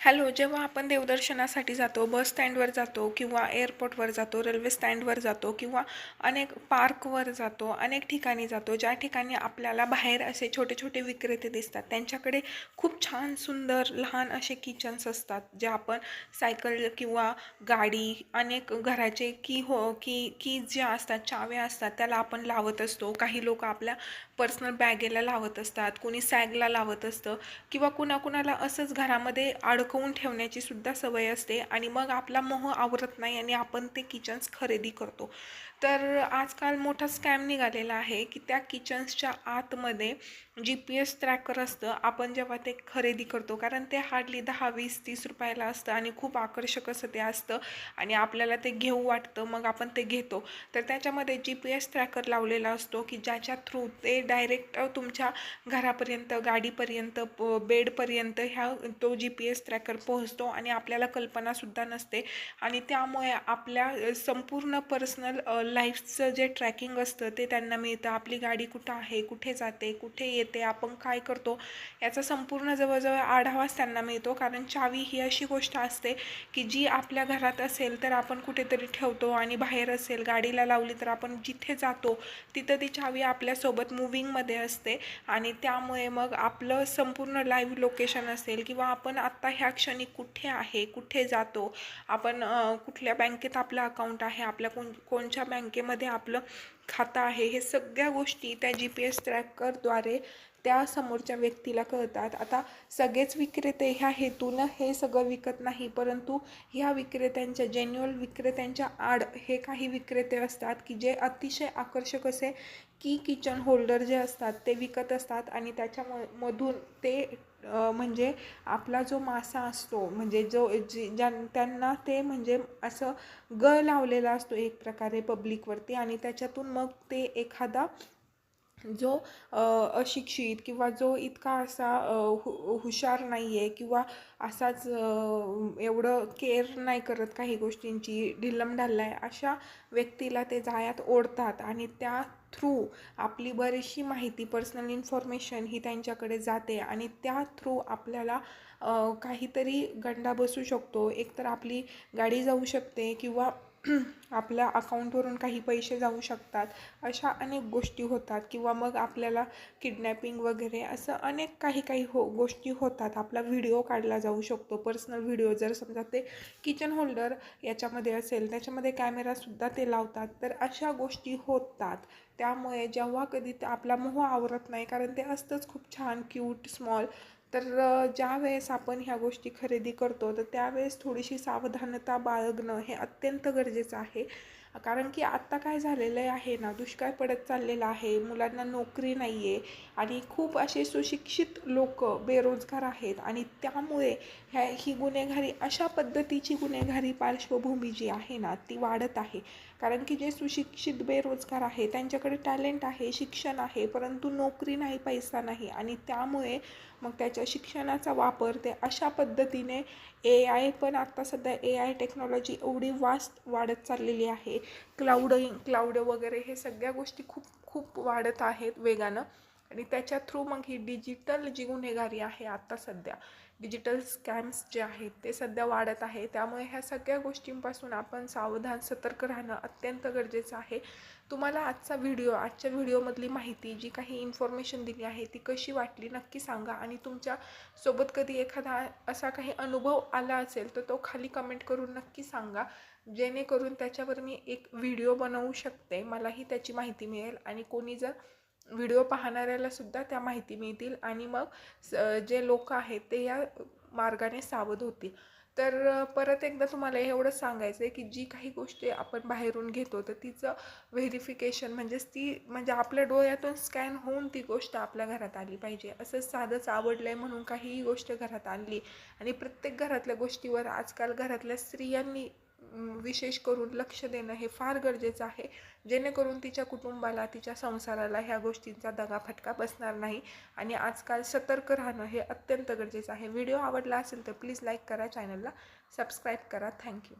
Hello जेव्हा आपण देवदर्शनासाठी जातो बस स्टँडवर जातो किंवा एअरपोर्टवर जातो रेल्वे स्टँडवर जातो किंवा अनेक पार्कवर जातो अनेक ठिकाणी जातो ज्या ठिकाणी आपल्याला बाहेर असे छोटे छोटे विक्रेते दिसतात त्यांच्याकडे खूप छान सुंदर लहान असे किचन्स असतात जे आपण सायकल किंवा गाडी अनेक घराचे की हो की कीज ज्या असतात चाव्या असतात त्याला आपण लावत असतो. काही लोक आपल्या पर्सनल बॅगेला लावत असतात कोणी सॅगला लावत असतं किंवा कुणाकुणाला असंच घरामध्ये अडकवून ठेवण्याची सुद्धा सवय असते आणि मग आपला मोह आवरत नाही आणि आपण ते किचन्स खरेदी करतो. तर आजकाल मोठा स्कॅम निघालेला आहे की त्या किचन्सच्या आतमध्ये जी पी एस ट्रॅकर असतं. आपण जेव्हा ते खरेदी करतो कारण ते हार्डली दहा वीस तीस रुपयाला असतं आणि खूप आकर्षक असं ते असतं आणि आपल्याला ते घेऊ वाटतं मग आपण ते घेतो. तर त्याच्यामध्ये जी पी एस ट्रॅकर लावलेला असतो की ज्याच्या थ्रू ते डायरेक्ट तुमच्या घरापर्यंत गाडीपर्यंत प बेडपर्यंत ह्या तो जी पी एस ट्रॅकर पोहोचतो आणि आपल्याला कल्पनासुद्धा नसते. आणि त्यामुळे आपल्या संपूर्ण पर्सनल लाईफचं जे ट्रॅकिंग असतं ते त्यांना मिळतं. आपली गाडी कुठं आहे कुठे जाते कुठे येते आपण काय करतो याचा संपूर्ण जवळजवळ आढावाच त्यांना मिळतो. कारण चावी ही अशी गोष्ट असते की जी आपल्या घरात असेल तर आपण कुठेतरी ठेवतो आणि बाहेर असेल गाडीला लावली तर आपण जिथे जातो तिथं ती चावी आपल्यासोबत मुव्हिंगमध्ये असते. आणि त्यामुळे मग आपलं संपूर्ण लाईव्ह लोकेशन असेल किंवा आपण आत्ता ह्या क्षणी कुठे आहे कुठे जातो आपण कुठल्या बँकेत आपलं अकाउंट आहे आपल्या कोण कोणच्या बँकेमध्ये आपलं खातं आहे. हे सगळ्या गोष्टी त्या जी पी एस ट्रॅकरद्वारे त्या समोरच्या व्यक्तीला कळतात. आता सगळेच विक्रेते ह्या हेतूनं हे सगळं विकत नाही परंतु ह्या विक्रेत्यांच्या जेन्युअल विक्रेत्यांच्या आड हे काही विक्रेते असतात की जे अतिशय आकर्षक असे की किचन होल्डर जे असतात ते विकत असतात आणि त्याच्या म मधून ते म्हणजे आपला जो मासा असतो म्हणजे जो जी ज्या त्यांना ते म्हणजे असं ग लावलेला असतो एक प्रकारे पब्लिकवरती आणि त्याच्यातून मग ते एखादा जो अशिक्षित किंवा जो इतका असा हु हुशार नाही आहे किंवा असाच एवढं केअर नाही करत काही गोष्टींची ढिल्लमढाल्ला आहे अशा व्यक्तीला ते जाळ्यात ओढतात आणि त्या थ्रू आपली बरीचशी माहिती पर्सनल इन्फॉर्मेशन ही त्यांच्याकडे जाते आणि त्या थ्रू आपल्याला काहीतरी गंडा बसू शकतो. एकतर आपली गाडी जाऊ शकते किंवा आपल्या अकाउंटवरून काही पैसे जाऊ शकतात. अशा अनेक गोष्टी होतात किंवा मग आपल्याला किडनॅपिंग वगैरे असं अनेक काही काही हो गोष्टी होतात. आपला व्हिडिओ काढला जाऊ शकतो. पर्सनल व्हिडिओ जर समजा ते किचन होल्डर याच्यामध्ये असेल त्याच्यामध्ये कॅमेरासुद्धा ते लावतात. तर अशा गोष्टी होतात. त्यामुळे जेव्हा कधी आपला मोह आवरत नाही कारण ते असतंच खूप छान क्यूट स्मॉल तर ज्या वेळेस आपण ह्या गोष्टी खरेदी करतो तर त्यावेळेस थोडीशी सावधानता बाळगणं हे अत्यंत गरजेचं आहे. कारण की आत्ता काय झालेलं आहे ना दुष्काळ पडत चाललेला आहे मुलांना नोकरी नाही आहे आणि खूप असे सुशिक्षित लोक बेरोजगार आहेत आणि त्यामुळे ह्या ही गुन्हेगारी अशा पद्धतीची गुन्हेगारी पार्श्वभूमी जी आहे ना ती वाढत आहे. कारण की जे सुशिक्षित बेरोजगार आहे त्यांच्याकडे टॅलेंट आहे शिक्षण आहे परंतु नोकरी नाही पैसा नाही आणि त्यामुळे मग त्याच्या शिक्षणाचा वापर ते अशा पद्धतीने ए आय पण आत्ता सध्या ए आय टेक्नॉलॉजी एवढी वास्ट वाढत चाललेली आहे क्लाउडिंग क्लाउड वगैरे हे सगळ्या गोष्टी खूप खूप वाढत आहेत वेगानं. आणि त्याच्या थ्रू मग ही डिजिटल जी गुन्हेगारी आहे आत्ता सध्या डिजिटल स्कॅम्स जे आहेत ते सध्या वाढत आहे. त्यामुळे ह्या सगळ्या गोष्टींपासून आपण सावधान सतर्क राहणं अत्यंत गरजेचं आहे. तुम्हाला आजचा व्हिडिओ आजच्या व्हिडिओमधली माहिती जी काही इन्फॉर्मेशन दिली आहे ती कशी वाटली नक्की सांगा. आणि तुमच्यासोबत कधी एखादा असा काही अनुभव आला असेल तर तो खाली कमेंट करून नक्की सांगा. जेणेकरून त्याच्यावर मी एक व्हिडिओ बनवू शकते. मलाही त्याची माहिती मिळेल आणि कोणी जर व्हिडिओ पाहणाऱ्याला सुद्धा त्या माहिती मिळतील आणि मग जे लोक आहेत ते या मार्गाने सावध होतील. तर परत एकदा तुम्हाला एवढं सांगायचं आहे की जी काही गोष्टी आपण बाहेरून घेतो तर तिचं व्हेरिफिकेशन म्हणजेच ती म्हणजे आपल्या डोळ्यातून स्कॅन होऊन ती गोष्ट आपल्या घरात आली पाहिजे. असं साधंच आवडलं आहे म्हणून काहीही गोष्ट घरात आणली. आणि प्रत्येक घरातल्या गोष्टीवर आजकाल घरातल्या स्त्रियांनी विशेष करून लक्ष देणं हे फार गरजेचं आहे. जेणेकरून तिच्या कुटुंबाला तिच्या संसाराला ह्या गोष्टींचा दगाफटका बसणार नाही. आणि आजकाल सतर्क राहणं हे अत्यंत गरजेचं आहे. व्हिडिओ आवडला असेल तर प्लीज लाईक करा चॅनलला सबस्क्राईब करा. थँक्यू.